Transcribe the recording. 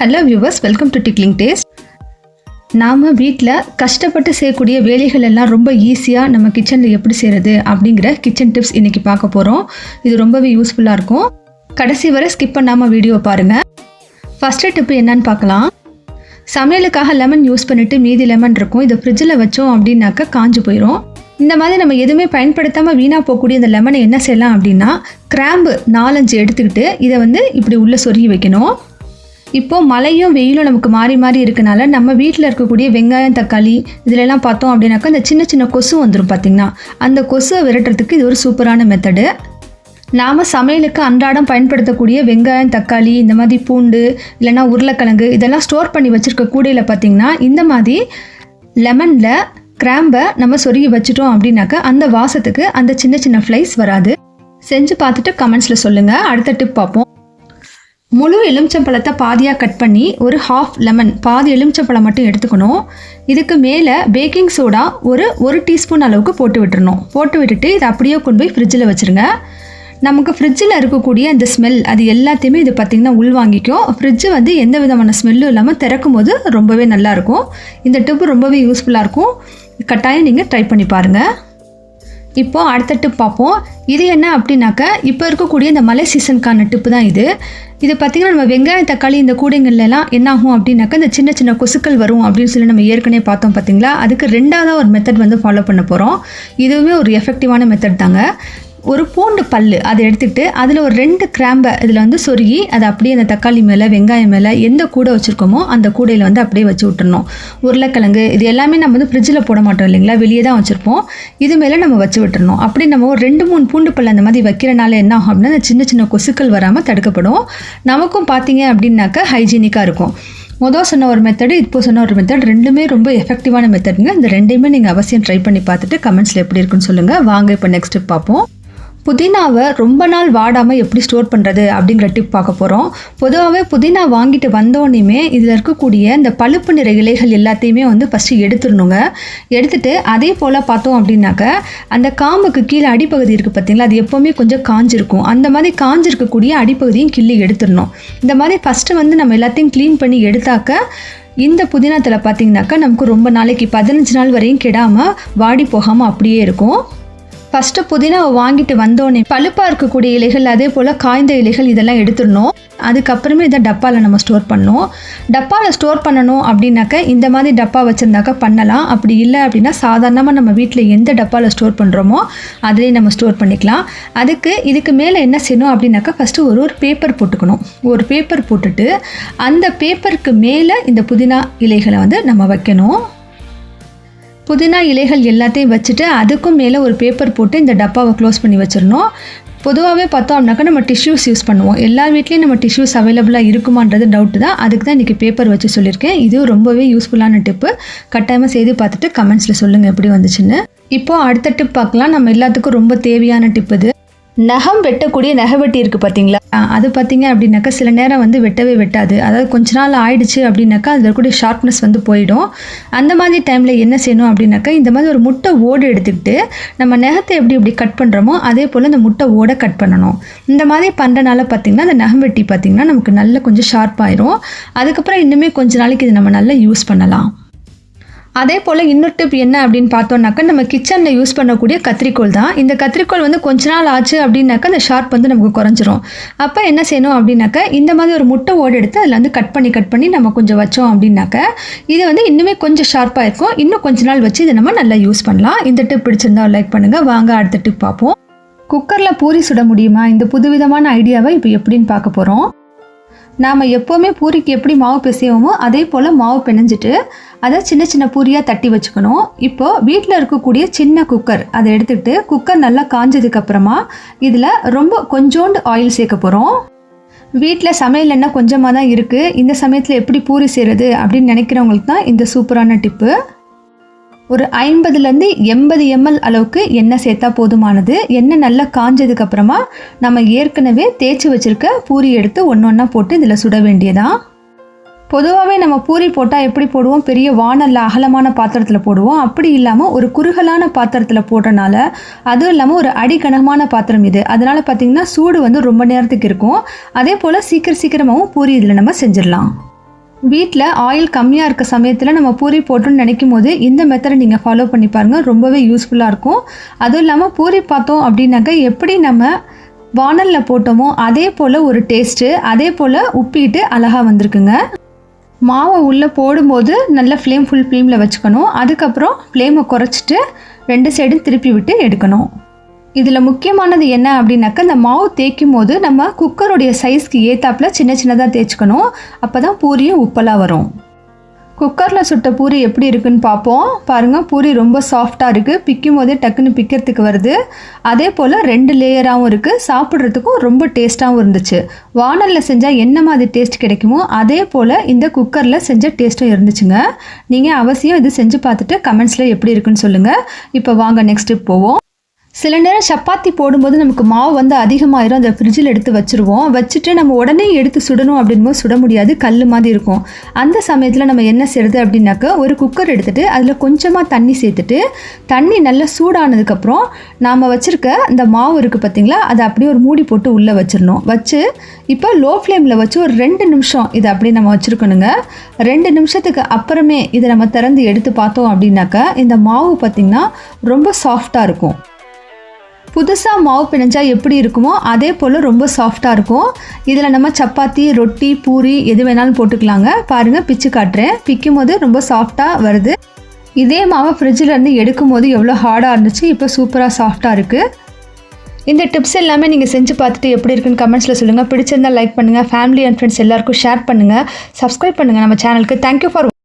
Hello viewers welcome to tickling taste நாம் வீட்டில் கஷ்டப்பட்டு செய்யக்கூடிய வேலைகள் எல்லாம் ரொம்ப ஈஸியாக நம்ம கிச்சனில் எப்படி செய்கிறது அப்படிங்கிற கிச்சன் டிப்ஸ் இன்றைக்கி பார்க்க போகிறோம் இது ரொம்பவே யூஸ்ஃபுல்லாக இருக்கும். கடைசி வரை ஸ்கிப் பண்ணாமல் வீடியோ பாருங்கள் ஃபஸ்ட்டு டிப்பு என்னன்னு பார்க்கலாம். சமையலுக்காக லெமன் யூஸ் பண்ணிவிட்டு மீதி லெமன் இருக்கும். இதை ஃப்ரிட்ஜில் வச்சோம் அப்படின்னாக்கா காஞ்சு போயிடும் இந்த மாதிரி நம்ம எதுவுமே பயன்படுத்தாமல் வீணாக போகக்கூடிய இந்த லெமனை என்ன செய்யலாம் அப்படின்னா கிராம்பு நாலஞ்சு எடுத்துக்கிட்டு இதை வந்து இப்படி உள்ளே சொருகி வைக்கணும். இப்போது மழையும் வெயிலும் நமக்கு மாறி மாறி இருக்கனால நம்ம வீட்டில் இருக்கக்கூடிய வெங்காயம் தக்காளி இதிலெல்லாம் பார்த்தோம் அப்படின்னாக்கா இந்த சின்ன சின்ன கொசு வந்துடும் பார்த்திங்கன்னா. அந்த கொசுவை விரட்டுறதுக்கு இது ஒரு சூப்பரான மெத்தடு நாம் சமையலுக்கு அன்றாடம் பயன்படுத்தக்கூடிய வெங்காயம் தக்காளி இந்த மாதிரி பூண்டு இல்லைன்னா உருளைக்கிழங்கு இதெல்லாம் ஸ்டோர் பண்ணி வச்சுருக்க கூடையில் பார்த்திங்கன்னா இந்த மாதிரி லெமனில் கிராம்பை நம்ம சொருகி வச்சுட்டோம் அப்படின்னாக்கா அந்த வாசத்துக்கு அந்த சின்ன சின்ன ஃப்ளைஸ் வராது. செஞ்சு பார்த்துட்டு கமெண்ட்ஸில் சொல்லுங்கள் அடுத்த டிப் பார்ப்போம். முழு எலுமிச்சம்பழத்தை பாதியாக கட் பண்ணி ஒரு ஹாஃப் லெமன் பாதி எலுமிச்சம்பழம் மட்டும் எடுத்துக்கணும். இதுக்கு மேலே பேக்கிங் சோடா ஒரு ஒரு டீஸ்பூன் அளவுக்கு போட்டு விட்டுறணும். போட்டு விட்டுட்டு இதை அப்படியே கொண்டு போய் ஃப்ரிட்ஜில் வச்சுருங்க. நமக்கு ஃப்ரிட்ஜில் இருக்கக்கூடிய அந்த ஸ்மெல் அது எல்லாத்தையுமே இது பார்த்திங்கன்னா உள்வாங்கிக்கும் ஃப்ரிட்ஜு வந்து எந்த விதமான ஸ்மெல்லும் இல்லாமல் திறக்கும் போது ரொம்பவே நல்லாயிருக்கும் இந்த டிப் ரொம்பவே யூஸ்ஃபுல்லாக இருக்கும். கட்டாயம் நீங்கள் ட்ரை பண்ணி பாருங்கள் இப்போ அடுத்த டிப் பார்ப்போம். இது என்ன அப்படின்னாக்க இப்போ இருக்கக்கூடிய இந்த மலை சீசனுக்கான டிப்பு தான் இது. இது பார்த்திங்கன்னா நம்ம வெங்காயம் தக்காளி இந்த கூடைங்கள்லாம் என்னாகும் என்ன ஆகும் அப்படின்னாக்கா இந்த சின்ன சின்ன கொசுக்கள் வரும் அப்படின்னு சொல்லி நம்ம ஏற்கனவே பார்த்தோம் பார்த்தீங்களா அதுக்கு ரெண்டாவது ஒரு மெத்தட் வந்து ஃபாலோ பண்ண போகிறோம் இதுவுமே ஒரு எஃபெக்டிவான மெத்தட் தாங்க. ஒரு பூண்டு பல் அதை எடுத்துகிட்டு அதில் ஒரு ரெண்டு கிராம்பை இதில் வந்து சொருகி அதை அப்படியே அந்த தக்காளி மேலே வெங்காயம் மேலே எந்த கூடை வச்சுருக்கோமோ அந்த கூடையில் வந்து அப்படியே வச்சு விட்டுறணும். உருளைக்கிழங்கு இது எல்லாமே நம்ம வந்து ஃப்ரிட்ஜில் போட மாட்டோம் இல்லைங்களா? வெளியே தான் வச்சுருப்போம். இது மேலே நம்ம வச்சு விட்டுறணும். அப்படி நம்ம ஒரு ரெண்டு மூணு பூண்டு பல் அந்த மாதிரி வைக்கிறனால என்ன ஆகும் அப்படின்னா அந்த சின்ன சின்ன கொசுக்கள் வராமல் தடுக்கப்படும். நமக்கும் பார்த்தீங்க அப்படின்னாக்கா ஹைஜீனிக்காக இருக்கும். மொதல் சொன்ன ஒரு மெத்தடு இப்போ சொன்ன ஒரு மெத்தட் ரெண்டுமே ரொம்ப எஃபெக்டிவான மெத்தடுங்க இந்த ரெண்டையுமே நீங்கள் அவசியம் ட்ரை பண்ணி பார்த்துட்டு கமெண்ட்ஸில் எப்படி இருக்குன்னு சொல்லுங்கள் வாங்க இப்போ நெக்ஸ்ட் டிப் பார்ப்போம். புதினாவை ரொம்ப நாள் வாடாமல் எப்படி ஸ்டோர் பண்ணுறது அப்படிங்கிற டிப் பார்க்க போகிறோம் பொதுவாகவே புதினா வாங்கிட்டு வந்தோடனேயுமே இதில் இருக்கக்கூடிய இந்த பழுப்பு நிற இலைகள் எல்லாத்தையுமே வந்து ஃபஸ்ட்டு எடுத்துடணுங்க. எடுத்துகிட்டு அதே போல் பார்த்தோம் அப்படின்னாக்க அந்த காம்புக்கு கீழே அடிப்பகுதி இருக்குது பார்த்தீங்களா? அது எப்போவுமே கொஞ்சம் காஞ்சிருக்கும். அந்த மாதிரி காஞ்சிருக்கக்கூடிய அடிப்பகுதியும் கிள்ளி எடுத்துடணும். இந்த மாதிரி ஃபஸ்ட்டு வந்து நம்ம எல்லாத்தையும் க்ளீன் பண்ணி எடுத்தாக்க இந்த புதினா தலை நமக்கு ரொம்ப நாளைக்கு பதினஞ்சு நாள் வரையும் கெடாமல் வாடி போகாமல் அப்படியே இருக்கும். ஃபஸ்ட்டு புதினாவை வாங்கிட்டு வந்தோடனே பழுப்பாக இருக்கக்கூடிய இலைகள் அதே போல் காய்ந்த இலைகள் இதெல்லாம் எடுத்துடணும். அதுக்கப்புறமே இதை டப்பாவில் நம்ம ஸ்டோர் பண்ணணும். டப்பாவில் ஸ்டோர் பண்ணணும் அப்படின்னாக்க இந்த மாதிரி டப்பா வச்சுருந்தாக்கா பண்ணலாம். அப்படி இல்லை அப்படின்னா சாதாரணமாக நம்ம வீட்டில் எந்த டப்பாவில் ஸ்டோர் பண்ணுறோமோ அதிலே நம்ம ஸ்டோர் பண்ணிக்கலாம். அதுக்கு இதுக்கு மேலே என்ன செய்யணும் அப்படின்னாக்கா ஃபஸ்ட்டு ஒரு ஒரு பேப்பர் போட்டுக்கணும். ஒரு பேப்பர் போட்டுட்டு அந்த பேப்பருக்கு மேலே இந்த புதினா இலைகளை வந்து நம்ம வைக்கணும். புதினா இலைகள் எல்லாத்தையும் வச்சுட்டு அதுக்கும் மேலே ஒரு பேப்பர் போட்டு இந்த டப்பாவை க்ளோஸ் பண்ணி வச்சிடணும். பொதுவாகவே பார்த்தோம் அப்படின்னாக்கா நம்ம டிஷ்யூஸ் யூஸ் பண்ணுவோம். எல்லா வீட்லேயும் நம்ம டிஷ்யூஸ் அவைலபிளாக இருக்குமான்றது டவுட்டு தான். அதுக்கு தான் இன்றைக்கி பேப்பர் வச்சு சொல்லியிருக்கேன். இது ரொம்பவே யூஸ்ஃபுல்லான டிப்பு கட்டாயமாக செய்து பார்த்துட்டு கமெண்ட்ஸில் சொல்லுங்கள் எப்படி வந்துச்சுன்னு. இப்போது அடுத்த டிப் பார்க்கலாம். நம்ம எல்லாத்துக்கும் ரொம்ப தேவையான டிப் இது. நகம் வெட்டக்கூடிய நகை வெட்டி இருக்குது பார்த்தீங்களா? அது பார்த்தீங்க அப்படின்னாக்கா சில நேரம் வந்து வெட்டவே வெட்டாது. அதாவது கொஞ்ச நாள் ஆயிடுச்சு அப்படின்னாக்கா அதில் இருக்கக்கூடிய ஷார்ப்னஸ் வந்து போயிடும். அந்த மாதிரி டைமில் என்ன செய்யணும் அப்படின்னாக்கா இந்த மாதிரி ஒரு முட்டை ஓடு எடுத்துக்கிட்டு நம்ம நகத்தை எப்படி எப்படி கட் பண்ணுறோமோ அதே போல் இந்த முட்டை ஓடை கட் பண்ணணும். இந்த மாதிரி பண்ணுறனால பார்த்திங்கன்னா அந்த நகம் வெட்டி பார்த்திங்கன்னா நமக்கு நல்ல கொஞ்சம் ஷார்ப்பாயிரும் அதுக்கப்புறம் இன்னுமே கொஞ்ச நாளைக்கு இது நம்ம நல்லா யூஸ் பண்ணலாம். அதே போல் இன்னொரு டிப் என்ன அப்படின்னு பார்த்தோம்னாக்கா நம்ம கிச்சனில் யூஸ் பண்ணக்கூடிய கத்திரிக்கோள் தான். இந்த கத்திரிக்கோள் வந்து கொஞ்ச நாள் ஆச்சு அப்படின்னாக்கா அந்த ஷார்ப் வந்து நமக்கு குறைஞ்சிரும். அப்போ என்ன செய்யணும் அப்படின்னாக்கா இந்த மாதிரி ஒரு முட்டை ஓடு எடுத்து அதில் வந்து கட் பண்ணி கட் பண்ணி நம்ம கொஞ்சம் வச்சோம் அப்படின்னாக்கா இது வந்து இன்னுமே கொஞ்சம் ஷார்ப்பாக இருக்கும். இன்னும் கொஞ்ச நாள் வச்சு இதை நம்ம நல்லா யூஸ் பண்ணலாம். இந்த டிப் பிடிச்சிருந்தா லைக் பண்ணுங்கள் வாங்க அடுத்த டிப் பார்ப்போம். குக்கரில் பூரி சுட முடியுமா? இந்த புதுவிதமான ஐடியாவை இப்போ எப்படின்னு பார்க்க போகிறோம் நாம் எப்போவுமே பூரிக்கு எப்படி மாவு பிசைவோமோ அதே போல் மாவு பிணைஞ்சிட்டு அதை சின்ன சின்ன பூரியாக தட்டி வச்சுக்கணும். இப்போது வீட்டில் இருக்கக்கூடிய சின்ன குக்கர் அதை எடுத்துக்கிட்டு குக்கர் நல்லா காஞ்சதுக்கப்புறமா இதில் ரொம்ப கொஞ்சோண்டு ஆயில் சேர்க்க போகிறோம் வீட்டில் சமையல் எண்ணெய் கொஞ்சமாக தான் இருக்குது இந்த சமயத்தில் எப்படி பூரி செய்கிறது அப்படின்னு நினைக்கிறவங்களுக்கு தான் இந்த சூப்பரான டிப்பு. ஒரு ஐம்பதுலேருந்து எண்பது எம்எல் அளவுக்கு எண்ணெய் சேர்த்தா போதுமானது. எண்ணெய் நல்லா காஞ்சதுக்கு அப்புறமா நம்ம ஏற்கனவே தேய்ச்சி வச்சுருக்க பூரி எடுத்து ஒன்று ஒன்றா போட்டு இதில் சுட வேண்டியதான் பொதுவாகவே நம்ம பூரி போட்டால் எப்படி போடுவோம்? பெரிய வானல்ல அகலமான பாத்திரத்தில் போடுவோம். அப்படி இல்லாமல் ஒரு குறுகலான பாத்திரத்தில் போடுறனால அதுவும் இல்லாமல் ஒரு அடிக்கனமான பாத்திரம் இது. அதனால் பார்த்திங்கன்னா சூடு வந்து ரொம்ப நேரத்துக்கு இருக்கும். அதே போல் சீக்கிரம் சீக்கிரமாகவும் பூரி இதில் நம்ம செஞ்சிடலாம். வீட்டில் ஆயில் கம்மியாக இருக்க சமயத்தில் நம்ம பூரி போட்டோம்னு நினைக்கும் போது இந்த மெத்தடை நீங்கள் ஃபாலோ பண்ணி பாருங்கள் ரொம்பவே யூஸ்ஃபுல்லாக இருக்கும். அதுவும் இல்லாமல் பூரி பார்த்தோம் அப்படின்னாக்க எப்படி நம்ம வானலில் போட்டோமோ அதே போல் ஒரு டேஸ்ட்டு அதே போல் உப்பிட்டு அழகாக வந்திருக்குங்க. மாவை உள்ளே போடும்போது நல்ல ஃப்ளேம் ஃபுல் ஃப்ளேமில் வச்சுக்கணும். அதுக்கப்புறம் ஃப்ளேமை குறைச்சிட்டு ரெண்டு சைடும் திருப்பி விட்டு எடுக்கணும். இதில் முக்கியமானது என்ன அப்படின்னாக்கா இந்த மாவு தேய்க்கும் போது நம்ம குக்கருடைய சைஸ்க்கு ஏற்றாப்புல சின்ன சின்னதாக தேய்ச்சிக்கணும். அப்போ தான் பூரியும் உப்பலாக வரும். குக்கரில் சுட்ட பூரி எப்படி இருக்குன்னு பார்ப்போம். பாருங்கள் பூரி ரொம்ப சாஃப்டாக இருக்குது பிக்கும் போதே டக்குன்னு பிக்கிறதுக்கு வருது. அதே போல் ரெண்டு லேயராகவும் இருக்குது சாப்பிட்றதுக்கும் ரொம்ப டேஸ்ட்டாகவும் இருந்துச்சு. வானலில் செஞ்சால் என்ன மாதிரி டேஸ்ட் கிடைக்குமோ அதே போல் இந்த குக்கரில் செஞ்ச டேஸ்ட்டும் இருந்துச்சுங்க. நீங்கள் அவசியம் இது செஞ்சு பார்த்துட்டு கமெண்ட்ஸில் எப்படி இருக்குன்னு சொல்லுங்கள் இப்போ வாங்க நெக்ஸ்ட் போவோம். சில நேரம் சப்பாத்தி போடும்போது நமக்கு மாவு வந்து அதிகமாயிரும். அதை ஃப்ரிட்ஜில் எடுத்து வச்சுருவோம். வச்சுட்டு நம்ம உடனே எடுத்து சுடணும் அப்படின்போது சுட முடியாது. கல் மாதிரி இருக்கும். அந்த சமயத்தில் நம்ம என்ன செய்யறது அப்படின்னாக்க ஒரு குக்கர் எடுத்துகிட்டு அதில் கொஞ்சமாக தண்ணி சேர்த்துட்டு தண்ணி நல்லா சூடானதுக்கப்புறம் நாம் வச்சுருக்க இந்த மாவு இருக்குது பார்த்திங்களா அதை அப்படியே ஒரு மூடி போட்டு உள்ளே வச்சிடணும். வச்சு இப்போ லோ ஃப்ளேமில் வச்சு ஒரு ரெண்டு நிமிஷம் இதை அப்படியே நம்ம வச்சுருக்கணுங்க. ரெண்டு நிமிஷத்துக்கு அப்புறமே இதை நம்ம திறந்து எடுத்து பார்த்தோம் அப்படின்னாக்கா இந்த மாவு பார்த்திங்கன்னா ரொம்ப சாஃப்டாக இருக்கும். புதுசாக மாவு பிணைஞ்சால் எப்படி இருக்குமோ அதே போல் ரொம்ப சாஃப்டாக இருக்கும். இதில் நம்ம சப்பாத்தி ரொட்டி பூரி எது வேணாலும் போட்டுக்கலாங்க. பாருங்கள் பிச்சு காட்டுறேன். பிக்கும் போது ரொம்ப சாஃப்டாக வருது. இதே மாவை ஃப்ரிட்ஜில் இருந்து எடுக்கும் போது எவ்வளோ ஹார்டாக இருந்துச்சு இப்போ சூப்பராக சாஃப்டாக இருக்குது இந்த டிப்ஸ் எல்லாமே நீங்கள் செஞ்சு பார்த்துட்டு எப்படி இருக்குன்னு கமெண்ட்ஸில் சொல்லுங்கள் பிடிச்சிருந்தா லைக் பண்ணுங்கள் ஃபேமிலி அண்ட் ஃப்ரெண்ட்ஸ் எல்லாருக்கும் ஷேர் பண்ணுங்கள் சப்ஸ்கிரைப் பண்ணுங்கள் நம்ம சேனலுக்கு தேங்க்யூ ஃபார்